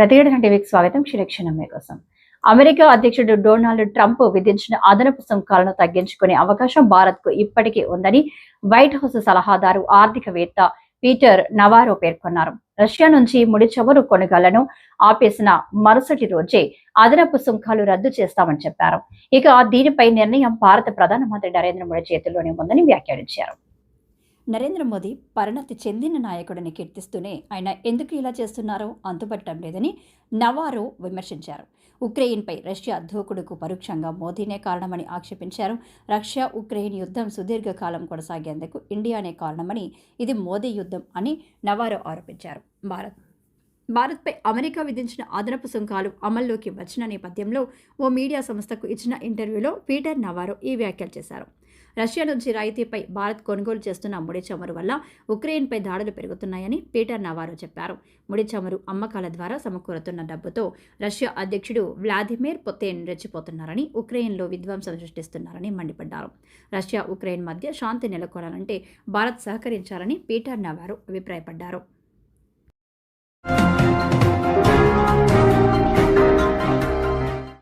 ప్రతిఘటన టీవీకి స్వాగతం. క్షణక్షణం కోసం అమెరికా అధ్యక్షుడు డొనాల్డ్ ట్రంప్ విధించిన అదనపు సుంకాలను తగ్గించుకునే అవకాశం భారత్కు ఇప్పటికీ ఉందని వైట్ హౌస్ సలహాదారు ఆర్థికవేత్త పీటర్ నవారో పేర్కొన్నారు. రష్యా నుంచి ముడి చమురు కొనుగోలను ఆపేసిన మరుసటి రోజే అదనపు సుంకాలు రద్దు చేస్తామని చెప్పారు. ఇక దీనిపై నిర్ణయం భారత ప్రధానమంత్రి నరేంద్ర మోడీ చేతుల్లోనే ఉందని వ్యాఖ్యానించారు. నరేంద్ర మోదీ పరిణతి చెందిన నాయకుడిని కీర్తిస్తూనే ఆయన ఎందుకు ఇలా చేస్తున్నారో అంతుపట్టడం లేదని నవారో విమర్శించారు. ఉక్రెయిన్పై రష్యా దూకుడుకు పరోక్షంగా మోదీనే కారణమని ఆక్షేపించారు. రష్యా ఉక్రెయిన్ యుద్ధం సుదీర్ఘకాలం కొనసాగేందుకు ఇండియానే కారణమని ఇది మోదీ యుద్ధం అని నవారో ఆరోపించారు. భారత్ భారత్పై అమెరికా విధించిన అదనపు సుంకాలు అమల్లోకి వచ్చిన నేపథ్యంలో ఓ మీడియా సంస్థకు ఇచ్చిన ఇంటర్వ్యూలో పీటర్ నవారో ఈ వ్యాఖ్యలు చేశారు. రష్యా నుంచి రాయితీపై భారత్ కొనుగోలు చేస్తున్న ముడి చమురు వల్ల ఉక్రెయిన్పై దాడులు పెరుగుతున్నాయని పీటర్ నవారో చెప్పారు. ముడి చమురు అమ్మకాల ద్వారా సమకూరుతున్న డబ్బుతో రష్యా అధ్యక్షుడు వ్లాదిమిర్ పుతిన్ రెచ్చిపోతున్నారని ఉక్రెయిన్లో విధ్వంసం సృష్టిస్తున్నారని మండిపడ్డారు. రష్యా ఉక్రెయిన్ మధ్య శాంతి నెలకొనాలంటే భారత్ సహకరించాలని పీటర్ నవారో అభిప్రాయపడ్డారు.